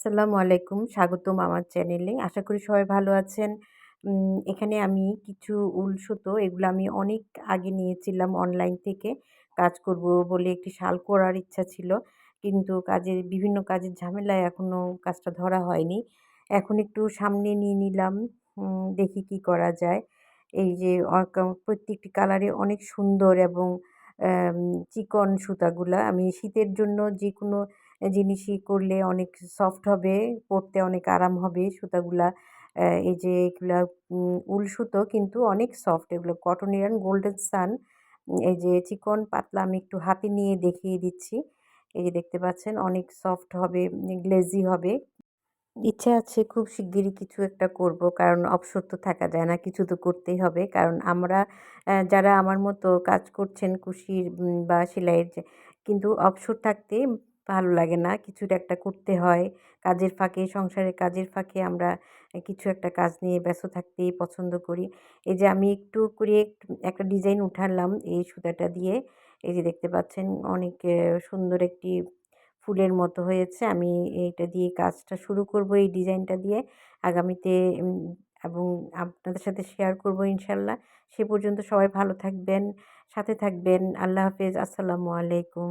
আসসালামু আলাইকুম। স্বাগতম আমার চ্যানেলে। আশা করি সবাই ভালো আছেন। এখানে আমি কিছু উল, সুতো এগুলো আমি অনেক আগে নিয়েছিলাম অনলাইন থেকে। কাজ করব বলে একটি শাল করার ইচ্ছা ছিল। কিন্তু কাজের, বিভিন্ন কাজের ঝামেলায় এখনও কাজটা ধরা হয়নি। এখন একটু সামনে নিয়ে নিলাম। দেখি কি করা যায়। এই যে প্রত্যেকটি কালারে অনেক সুন্দর এবং চিকন সুতাগুলা। আমি শীতের জন্য যেকোনো জিনিসই করলে অনেক সফট হবে, পরতে অনেক আরাম হবে সুতাগুলা। এই যে এগুলা উল সুতো কিন্তু অনেক সফট এগুলো কটন ইয়ান গোল্ডেন সান। এই যে চিকন পাতলা আমি একটু হাতে নিয়ে দেখিয়ে দিচ্ছি। এই যে দেখতে পাচ্ছেন অনেক সফট হবে, গ্লেজি হবে। ইচ্ছা আছে খুব শিগগিরই কিছু একটা করব। কারণ অবসর তো থাকা যায় না। কিছু তো করতেই হবে। কারণ আমরা যারা আমার মতো কাজ করছেন কুশির বা সেলাইয়ের কিন্তু অবসর থাকতে ভালো লাগে না। কিছুটা একটা করতে হয়। কাজের ফাঁকে, সংসারের কাজের ফাঁকে আমরা কিছু একটা কাজ নিয়ে ব্যস্ত থাকতেই পছন্দ করি। এই যে আমি একটু করে একটা ডিজাইন উঠালাম এই সুতাটা দিয়ে। এই যে দেখতে পাচ্ছেন অনেক সুন্দর একটি ফুলের মতো হয়েছে। আমি এইটা দিয়ে কাজটা শুরু করব এই ডিজাইনটা দিয়ে। আগামীতে এবং আপনাদের সাথে শেয়ার করব ইনশাল্লাহ। সে পর্যন্ত সবাই ভালো থাকবেন, সাথে থাকবেন। আল্লাহ হাফেজ। আসসালামু আলাইকুম।